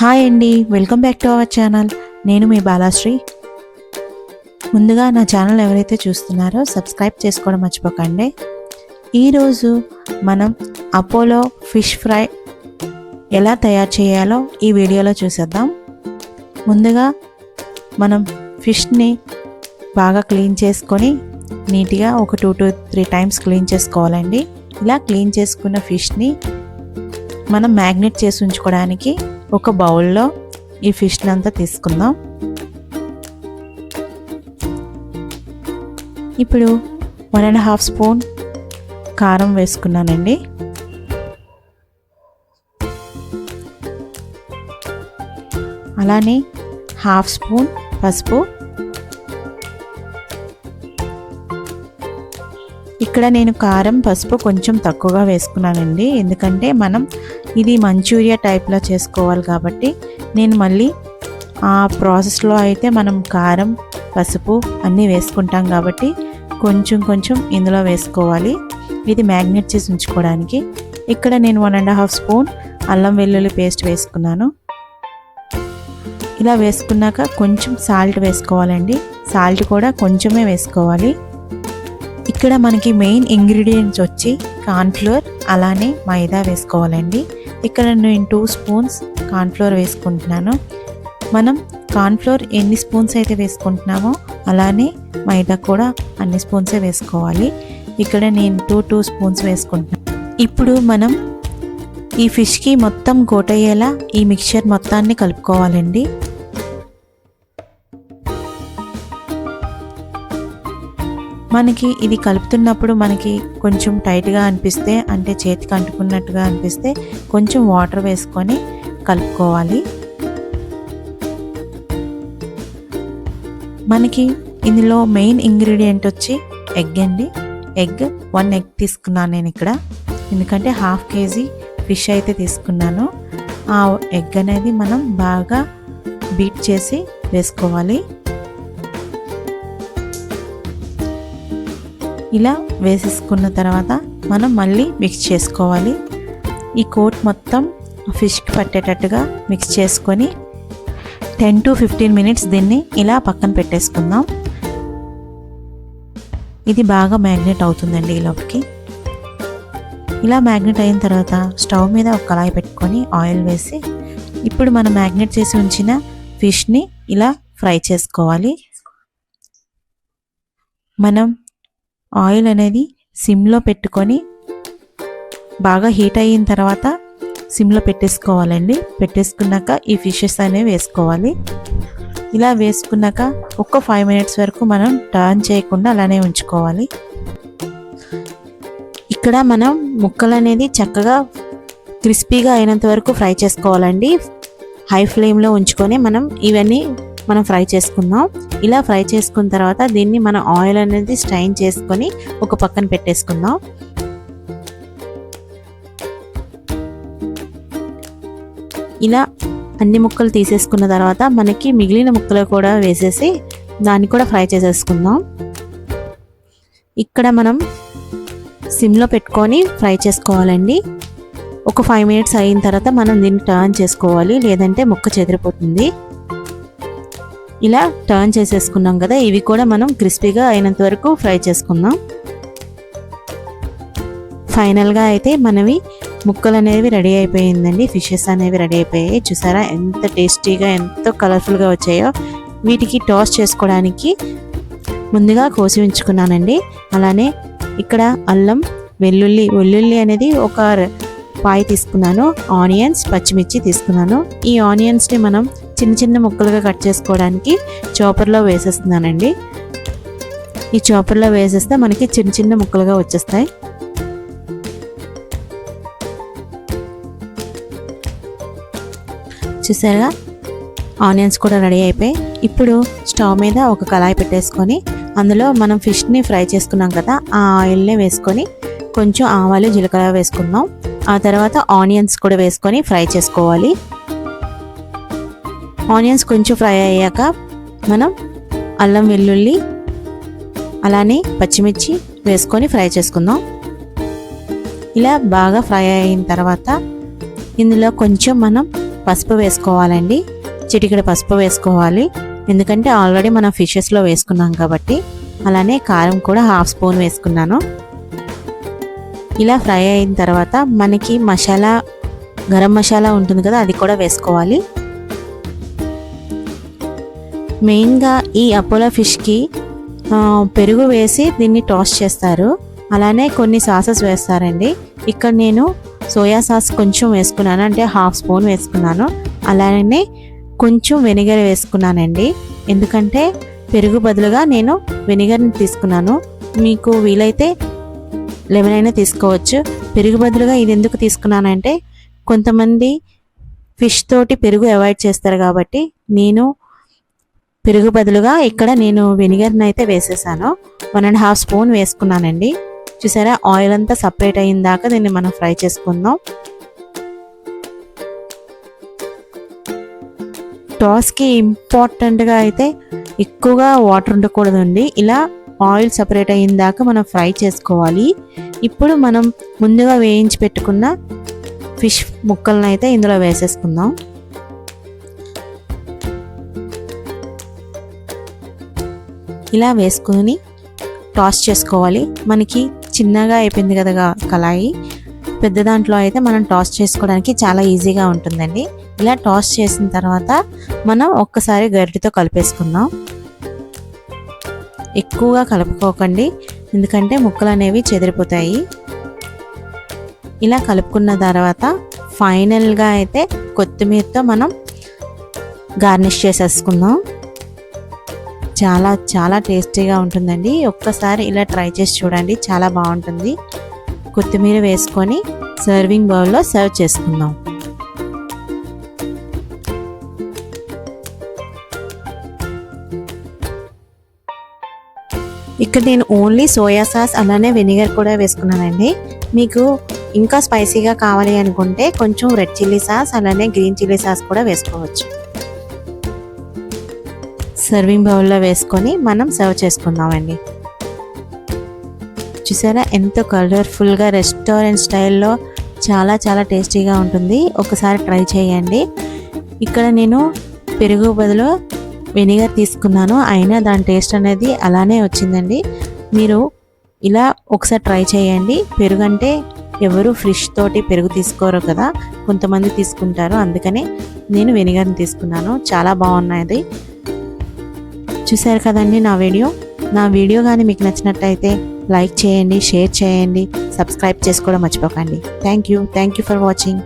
Hi అండి welcome back to our channel. నేను మీ బాలాశ్రీ. ముందుగా నా ఛానల్ ఎవరైతే చూస్తున్నారో సబ్స్క్రైబ్ చేసుకోవడం మర్చిపోకండి. ఈరోజు మనం అపోలో ఫిష్ ఫ్రై ఎలా తయారు చేయాలో ఈ వీడియోలో చూసేద్దాం. ముందుగా మనం ఫిష్ని బాగా క్లీన్ చేసుకొని నీట్గా ఒక two to three times clean చేసుకోవాలండి. ఇలా క్లీన్ చేసుకున్న ఫిష్ని మనం మ్యాగ్నెట్ చేసి ఉంచుకోవడానికి ఒక బౌల్లో ఈ ఫిష్ని అంతా తీసుకుందాం. ఇప్పుడు వన్ అండ్ హాఫ్ స్పూన్ కారం వేసుకున్నానండి. అలానే హాఫ్ స్పూన్ పసుపు. ఇక్కడ నేను కారం పసుపు కొంచెం తక్కువగా వేసుకున్నానండి. ఎందుకంటే మనం ఇది మంచూరియా టైప్లో చేసుకోవాలి కాబట్టి నేను మళ్ళీ ఆ ప్రాసెస్లో అయితే మనం కారం పసుపు అన్నీ వేసుకుంటాం కాబట్టి కొంచెం కొంచెం ఇందులో వేసుకోవాలి. ఇది మ్యాగ్నెట్ చేసి ఉంచుకోవడానికి. ఇక్కడ నేను వన్ అండ్ హాఫ్ స్పూన్ అల్లం వెల్లుల్లి పేస్ట్ వేసుకున్నాను. ఇలా వేసుకున్నాక కొంచెం సాల్ట్ వేసుకోవాలండి. సాల్ట్ కూడా కొంచెమే వేసుకోవాలి. ఇక్కడ మనకి మెయిన్ ఇంగ్రీడియంట్స్ వచ్చి కార్న్ఫ్లోర్ అలానే మైదా వేసుకోవాలండి. ఇక్కడ నేను టూ స్పూన్స్ కార్న్ఫ్లోర్ వేసుకుంటున్నాను. మనం కార్న్ఫ్లోర్ ఎన్ని స్పూన్స్ అయితే వేసుకుంటున్నామో అలానే మైదా కూడా అన్ని స్పూన్సే వేసుకోవాలి. ఇక్కడ నేను టూ టూ స్పూన్స్ వేసుకుంటున్నాను. ఇప్పుడు మనం ఈ ఫిష్కి మొత్తం కోటయ్యేలా ఈ మిక్చర్ మొత్తాన్ని కలుపుకోవాలండి. మనకి ఇది కలుపుతున్నప్పుడు మనకి కొంచెం టైట్గా అనిపిస్తే అంటే చేతికి అంటుకున్నట్టుగా అనిపిస్తే కొంచెం వాటర్ వేసుకొని కలుపుకోవాలి. మనకి ఇందులో మెయిన్ ఇంగ్రీడియంట్ వచ్చి ఎగ్ అండి. ఎగ్ వన్ ఎగ్ తీసుకున్నాను నేను ఇక్కడ. ఎందుకంటే హాఫ్ కేజీ ఫిష్ అయితే తీసుకున్నాను. ఆ ఎగ్ అనేది మనం బాగా బీట్ చేసి వేసుకోవాలి. ఇలా వేసేసుకున్న తర్వాత మనం మళ్ళీ మిక్స్ చేసుకోవాలి. ఈ కోట్ మొత్తం ఫిష్కి పట్టేటట్టుగా మిక్స్ చేసుకొని టెన్ టు ఫిఫ్టీన్ మినిట్స్ దీన్ని ఇలా పక్కన పెట్టేసుకుందాం. ఇది బాగా మ్యాగ్నెట్ అవుతుందండి ఈ లోపలికి ఇలా మ్యాగ్నెట్ అయిన తర్వాత స్టవ్ మీద ఒక కళాయి పెట్టుకొని ఆయిల్ వేసి ఇప్పుడు మనం మ్యాగ్నెట్ చేసి ఉంచిన ఫిష్ని ఇలా ఫ్రై చేసుకోవాలి. మనం ఆయిల్ అనేది సిమ్లో పెట్టుకొని బాగా హీట్ అయిన తర్వాత సిమ్లో పెట్టేసుకోవాలండి. పెట్టేసుకున్నాక ఈ ఫిషెస్ అనేవి వేసుకోవాలి. ఇలా వేసుకున్నాక ఒక ఫైవ్ మినిట్స్ వరకు మనం టర్న్ చేయకుండా అలానే ఉంచుకోవాలి. ఇక్కడ మనం ముక్కలు అనేది చక్కగా క్రిస్పీగా అయినంత వరకు ఫ్రై చేసుకోవాలండి. హై ఫ్లేమ్లో ఉంచుకొని మనం ఇవన్నీ మనం ఫ్రై చేసుకుందాం. ఇలా ఫ్రై చేసుకున్న తర్వాత దీన్ని మనం ఆయిల్ అనేది స్ట్రైన్ చేసుకొని ఒక పక్కన పెట్టేసుకుందాం. ఇలా అన్ని ముక్కలు తీసేసుకున్న తర్వాత మనకి మిగిలిన ముక్కలు కూడా వేసేసి దాన్ని కూడా ఫ్రై చేసేసుకుందాం. ఇక్కడ మనం సిమ్లో పెట్టుకొని ఫ్రై చేసుకోవాలండి. ఒక ఫైవ్ మినిట్స్ అయిన తర్వాత మనం దీన్ని టర్న్ చేసుకోవాలి లేదంటే ముక్క చెదిరిపోతుంది. ఇలా టర్న్ చేసేసుకున్నాం కదా ఇవి కూడా మనం క్రిస్పీగా అయినంత వరకు ఫ్రై చేసుకుందాం. ఫైనల్గా అయితే మనవి ముక్కలు అనేవి రెడీ అయిపోయిందండి ఫిషెస్ అనేవి రెడీ అయిపోయాయి. చూసారా ఎంత టేస్టీగా ఎంతో కలర్ఫుల్గా వచ్చాయో. వీటికి టాస్ చేసుకోవడానికి ముందుగా కోసి ఉంచుకున్నానండి. అలానే ఇక్కడ అల్లం వెల్లుల్లి వెల్లుల్లి అనేది ఒక పాయి తీసుకున్నాను ఆనియన్స్ పచ్చిమిర్చి తీసుకున్నాను. ఈ ఆనియన్స్ని మనం చిన్న చిన్న ముక్కలుగా కట్ చేసుకోవడానికి చాపర్లో వేసేస్తున్నానండి. ఈ చాపర్లో వేసేస్తే మనకి చిన్న చిన్న ముక్కలుగా వచ్చేస్తాయి. చూసారా? ఆనియన్స్ కూడా రెడీ అయిపోయి ఇప్పుడు స్టవ్ మీద ఒక కళాయి పెట్టేసుకొని అందులో మనం ఫిష్ని ఫ్రై చేసుకున్నాం కదా ఆ ఆయిల్ని వేసుకొని కొంచెం ఆవాలు జీలకర్ర వేసుకుందాం. ఆ తర్వాత ఆనియన్స్ కూడా వేసుకొని ఫ్రై చేసుకోవాలి. ఆనియన్స్ కొంచెం ఫ్రై అయ్యాక మనం అల్లం వెల్లుల్లి అలానే పచ్చిమిర్చి వేసుకొని ఫ్రై చేసుకుందాం. ఇలా బాగా ఫ్రై అయిన తర్వాత ఇందులో కొంచెం మనం పసుపు వేసుకోవాలండి. చిటికెడు పసుపు వేసుకోవాలి. ఎందుకంటే ఆల్రెడీ మనం ఫిషెస్లో వేసుకున్నాం కాబట్టి అలానే కారం కూడా హాఫ్ స్పూన్ వేసుకున్నాను. ఇలా ఫ్రై అయిన తర్వాత మనకి మసాలా గరం మసాలా ఉంటుంది కదా అది కూడా వేసుకోవాలి. మెయిన్గా ఈ అపోలో ఫిష్కి పెరుగు వేసి దీన్ని టాస్ చేస్తారు. అలానే కొన్ని సాసెస్ వేస్తారండి. ఇక్కడ నేను సోయా సాస్ కొంచెం వేసుకున్నాను అంటే హాఫ్ స్పూన్ వేసుకున్నాను. అలానే కొంచెం వెనిగర్ వేసుకున్నానండి. ఎందుకంటే పెరుగు బదులుగా నేను వెనిగర్ని తీసుకున్నాను. మీకు వీలైతే లెమన్ అయినా తీసుకోవచ్చు. పెరుగు బదులుగా ఇది ఎందుకు తీసుకున్నానంటే కొంతమంది ఫిష్ తోటి పెరుగు అవాయిడ్ చేస్తారు కాబట్టి నేను పెరుగు బదులుగా ఇక్కడ నేను వెనిగర్ని అయితే వేసేసాను. వన్ అండ్ హాఫ్ స్పూన్ వేసుకున్నానండి. చూసారా? ఆయిల్ అంతా సపరేట్ అయిన దాకా దీన్ని మనం ఫ్రై చేసుకుందాం. టాస్కి ఇంపార్టెంట్గా అయితే ఎక్కువగా వాటర్ ఉండకూడదండి. ఇలా ఆయిల్ సపరేట్ అయిన దాకా మనం ఫ్రై చేసుకోవాలి. ఇప్పుడు మనం ముందుగా వేయించి పెట్టుకున్న ఫిష్ ముక్కలను అయితే ఇందులో వేసేసుకుందాం. ఇలా వేసుకొని టాస్ చేసుకోవాలి. మనకి చిన్నగా అయిపోయింది కదా కళాయి. పెద్ద దాంట్లో అయితే మనం టాస్ చేసుకోవడానికి చాలా ఈజీగా ఉంటుందండి. ఇలా టాస్ చేసిన తర్వాత మనం ఒక్కసారి గరిటితో కలిపేసుకుందాం. ఎక్కువగా కలుపుకోకండి. ఎందుకంటే ముక్కలు అనేవి చెదిరిపోతాయి. ఇలా కలుపుకున్న తర్వాత ఫైనల్గా అయితే కొత్తిమీరతో మనం గార్నిష్ చేసేసుకుందాం. చాలా చాలా టేస్టీగా ఉంటుందండి. ఒక్కసారి ఇలా ట్రై చేసి చూడండి. చాలా బాగుంటుంది. కొత్తిమీర వేసుకొని సర్వింగ్ బౌల్లో సర్వ్ చేసుకుందాం. ఇక్కడ నేను ఓన్లీ సోయా సాస్ అలానే వెనిగర్ కూడా వేసుకున్నానండి. మీకు ఇంకా స్పైసీగా కావాలి అనుకుంటే కొంచెం రెడ్ చిల్లీ సాస్ అలానే గ్రీన్ చిల్లీ సాస్ కూడా వేసుకోవచ్చు. సర్వింగ్ బౌల్లో వేసుకొని మనం సర్వ్ చేసుకుందామండి. చూసారా ఎంతో కలర్ఫుల్గా రెస్టారెంట్ స్టైల్లో చాలా చాలా టేస్టీగా ఉంటుంది. ఒకసారి ట్రై చేయండి. ఇక్కడ నేను పెరుగు బదులు వెనిగర్ తీసుకున్నాను. అయినా దాని టేస్ట్ అనేది అలానే వచ్చిందండి. మీరు ఇలా ఒకసారి ట్రై చేయండి. పెరుగు అంటే ఎవరు ఫ్రిష్ తోటి పెరుగు తీసుకోరు కదా. కొంతమంది తీసుకుంటారు. అందుకని నేను వెనిగర్ని తీసుకున్నాను. చాలా బాగున్నది చూసారు కదండి నా వీడియో? నా వీడియో కానీ మీకు నచ్చినట్టయితే లైక్ చేయండి షేర్ చేయండి సబ్స్క్రైబ్ చేసుకోవడం మర్చిపోకండి. Thank you. Thank you for watching.